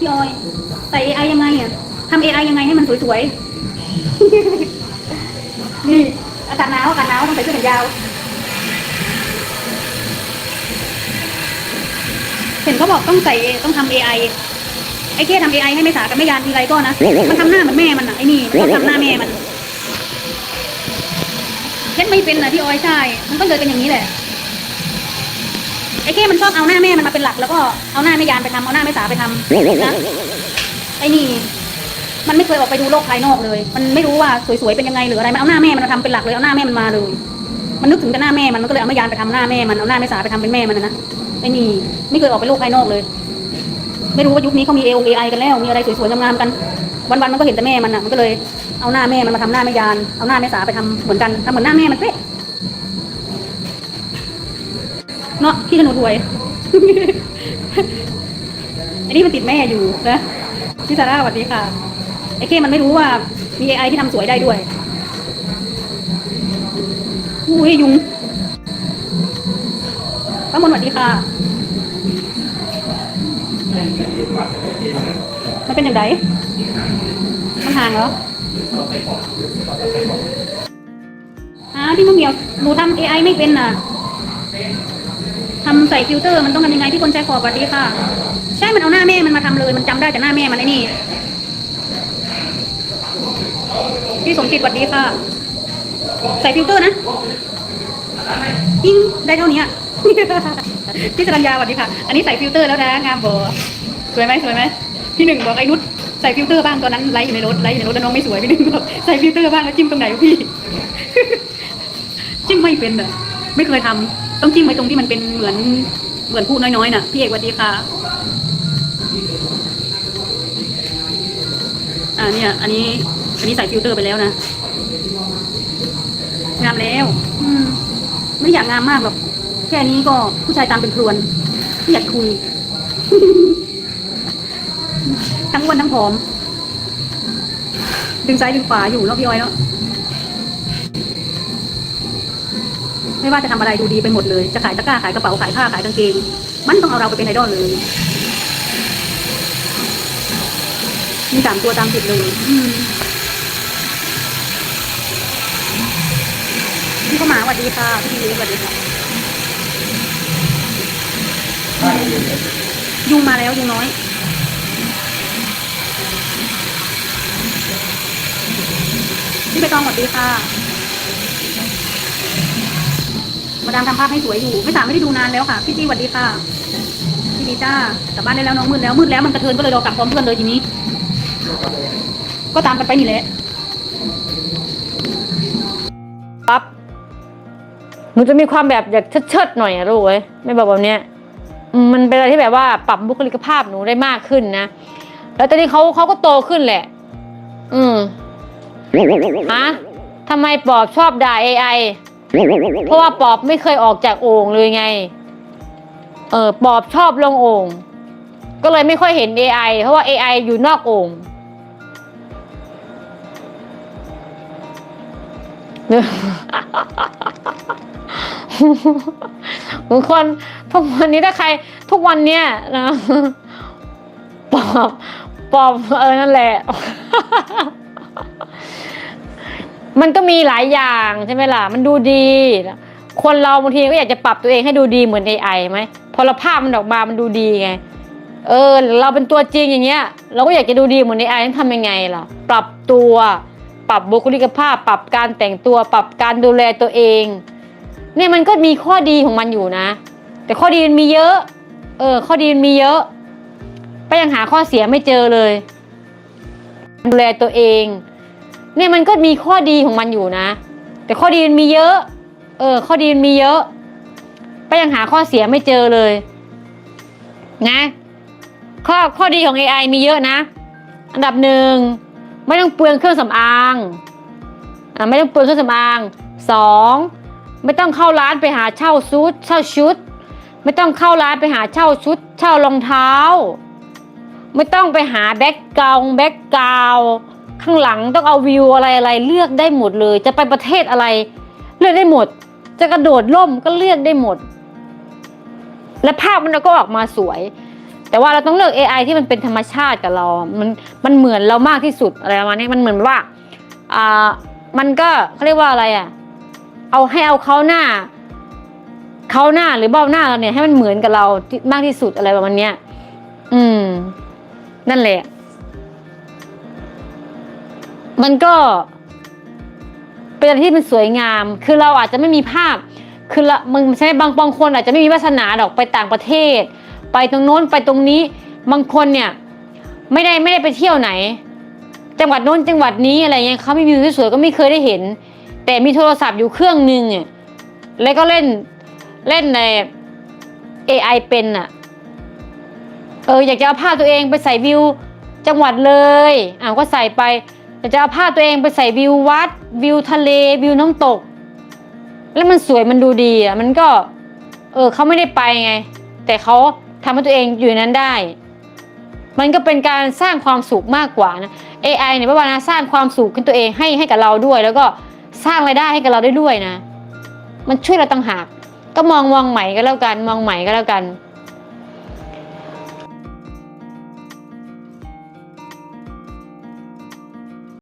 พี่ออยใส่ AI ยังไงอะทำ AI ยังไงให้มันสวยๆ นี่อากาศหนาวอากาศหนาวต้องใส่เสื้อแขนยาว เห็นเขาบอกต้องใส่ต้องทำ AI ไอ้เก้ทำ AI ให้ไม่สากับไม่ยานทีไรก็นะ มันทำหน้าเหมือนแม่มันอะไอ้นี่มันทำหน้าแม่มันเล่นไม่เป็นนะพี่ออยใช่ มันก็เลยเป็นอย่างนี้แหละ ไอ้เก้มันชอบเอาหน้าแม่มันมาเป็นหลัก แล้วก็เอาหน้าแม่ยานไปทำเอาหน้าแม่สาไปทำนะไอ้นี่ มันไม่เคยออกไปดูโลกภายนอกเลย มันไม่รู้ว่าสวยๆเป็นยังไงหรืออะไรมันเอาหน้าแม่มันมาทำเป็นหลักเลยเอาหน้าแม่มันมาเลย มันนึกถึงแต่หน้าแม่มันมันก็เลยเอาแม่ยานไปทำหน้าแม่มันเอาหน้าแม่สาไปทำเป็นแม่มันนะนะไอ้นี่ไม่เคยออกไปโลกภายนอกเลย ไม่รู้ว่ายุคนี้เขามีเอ i กันแล้วมีอะไรสวยๆงามๆกัน วันๆมันก็เห็นแต่แม่มันอะมันก็เลยเอาหน้าแม่มันมาทำหน้าแม่ยานเอาหน้าแม่สาไปทำเหมือนกันทำเหมือนหน้าแม่มันเป๊ะ เนาะพี่ขนุนรวย อันนี้มันติดแม่อยู่นะพี่ซาร่าสวัสดีค่ะไอ้เคมันไม่รู้ว่ามี AI ที่ทำสวยได้ด้วยอู้ยยุงป้ามนสวัสดีค่ะ มันเป็นอย่างไรมันห่างเหรออ้าพี่มะเหมียวหนูทำ AI ไม่เป็นน่ะ ทำใส่ฟิลเตอร์มันต้องทำยังไงที่คนใช้ขอบสวัสดีค่ะ ใช่มันเอาหน้าแม่มันมาทำเลย มันจำได้แต่หน้าแม่มันไอ้นี่พี่สมจิตสวัสดีค่ะ ใส่ฟิลเตอร์นะยิ่งได้เท่านี้อะพี่จรัญญาสวัสดีค่ะ อันนี้ใส่ฟิลเตอร์แล้วนะงามโบสวยไหมสวยไหมพี่หนึ่งบอกไอ้นุชใส่ฟิลเตอร์บ้างตอนนั้นไลฟ์อยู่ในรถไลฟ์อยู่ในรถแล้วน้องไม่สวยพี่หนึ่งบอกใส่ฟิลเตอร์บ้างแล้วจิ้มตรงไหนพี่ จิ้มไม่เป็นอะ ไม่เคยทำต้องจิ้มไว้ตรงที่มันเป็นเหมือนเหมือนพูดน้อยๆน่ะ พี่เอกสวัสดีค่ะ อ่าเนี่ย อันนี้ อันนี้ใส่ฟิลเตอร์ไปแล้วนะ งามแล้ว อืม ไม่อยากงามมากหรอก แค่นี้ก็ผู้ชายตามเป็นพรวนไม่อยากคุย ทั้งอ้วนทั้งผอม ดึงซ้ายดึงขวาอยู่เนาะพี่อ้อยเนาะ ไม่ว่าจะทำอะไรดูดีไปหมดเลย จะขายตะกร้าขายกระเป๋าขายผ้าขายกางเกง มันต้องเอาเราไปเป็นไอดอลเลยมีสามตัวตามติดเลยพี่เข้ามาสวัสดีค่ะพี่ดีสวัสดีค่ะยุงมาแล้วยุงน้อยพี่ใบตองสวัสดีค่ะ มาดามทำภาพให้สวยอยู่ไม่สามไม่ได้ดูนานแล้วค่ะ พี่จีสวัสดีค่ะ พี่ดีจ้ากลับบ้านได้แล้วน้องมืดแล้วมืดแล้วมันกระเทินก็เลยรอกลับพร้อมเพื่อนเลยทีนี้ ก็ตามกันไปนี่แหละปั๊บหนูจะมีความแบบอยากเชิดๆหน่อยอะลูกเว้ยไม่บอกแบบเนี้ยมมันเป็นอะไรที่แบบว่าปรับบุคลิกภาพหนูได้มากขึ้นนะ แล้วตอนนี้เขาเขาก็โตขึ้นแหละ อืมฮะทำไมปอบชอบด่า AI เพราะว่าปอบไม่เคยออกจากโอ่งเลยไง เออปอบชอบลงโอ่งก็เลยไม่ค่อยเห็น AI เพราะว่า AI อยู่นอกโอ่งบางคนทุกวันนี้ถ้าใคร ทุกวันเนี้ยนะปอบปอบเออนั่นแหละ มันก็มีหลายอย่างใช่ไหมล่ะ มันดูดี คนเราบางทีก็อยากจะปรับตัวเองให้ดูดีเหมือน AI ไหมพอเราภาพมันออกมามันดูดีไง เออ เราเป็นตัวจริงอย่างเงี้ย เราก็อยากจะดูดีเหมือน AI ต้องทำยังไงล่ะ ปรับตัว ปรับบุคลิกภาพ ปรับการแต่งตัว ปรับการดูแลตัวเอง เนี่ยมันก็มีข้อดีของมันอยู่นะ แต่ข้อดีมันมีเยอะ เออ ข้อดีมันมีเยอะก็ยังหาข้อเสียไม่เจอเลย ดูแลตัวเอง เนี่ยมันก็มีข้อดีของมันอยู่นะ แต่ข้อดีมันมีเยอะ เออ ข้อดีมันมีเยอะก็ยังหาข้อเสียไม่เจอเลย นะ ข้อข้อดีของ AI มีเยอะนะ อันดับหนึ่งไม่ต้องเปลืองเครื่องสำอางอ่าไม่ต้องเปลืองเครื่องสำอางสองไม่ต้องเข้าร้านไปหาเช่าชุด เช่าชุด ไม่ต้องเข้าร้านไปหาเช่าชุด เช่ารองเท้า ไม่ต้องไปหาแบ็กกราวแบ็กกราว ข้างหลังต้องเอาวิวอะไรอะไรเลือกได้หมดเลย จะไปประเทศอะไร เลือกได้หมด จะกระโดดร่มก็เลือกได้หมด และภาพมันก็ออกมาสวย แต่ว่าเราต้องเลือก AI ที่มันเป็นธรรมชาติกับเรา มันมันเหมือนเรามากที่สุดอะไรประมาณนี้มันเหมือนว่าอ่ามันก็เขาเรียกว่าอะไรอะ เอาให้เอาเขาหน้าเขาหน้าหรือเบ้าหน้าเราเนี่ยให้มันเหมือนกับเรามากที่สุดอะไรประมาณเนี้ย อืม นั่นแหละ มันก็เป็นอะไรที่มันสวยงาม คือเราอาจจะไม่มีภาพ คือละมึงใช่ไหมบางบางคนอาจจะไม่มีวาสนาดอกไปต่างประเทศ ไปตรงโน้นไปตรงนี้ บางคนเนี่ยไม่ได้ไม่ได้ไปเที่ยวไหน จังหวัดโน้นจังหวัดนี้อะไรเงี้ยเขาไม่มีวิวสวยก็ไม่เคยได้เห็น แต่มีโทรศัพท์อยู่เครื่องหนึ่งอะแล้วก็เล่นเล่นใน AI เป็นอะเอออยากจะเอาภาพตัวเองไปใส่วิวจังหวัดเลยอ่าก็ใส่ไป อยากจะเอาภาตัวเองไปใส่วิววัด วิวทะเลวิวน้ำตก แล้วมันสวยมันดูดีอะมันก็ เออเขาไม่ได้ไปไง แต่เขาทำให้ตัวเองอยู่นั้นได้ มันก็เป็นการสร้างความสุขมากกว่านะ AI เนี่ยเมื่อวานะสร้างความสุขขึ้นตัวเองให้ให้กับเราด้วย แล้วก็สร้างรายได้ให้กับเราได้ด้วยนะ มันช่วยเราต่างหาก ก็มองมองใหม่ก็แล้วกัน มองใหม่ก็แล้วกัน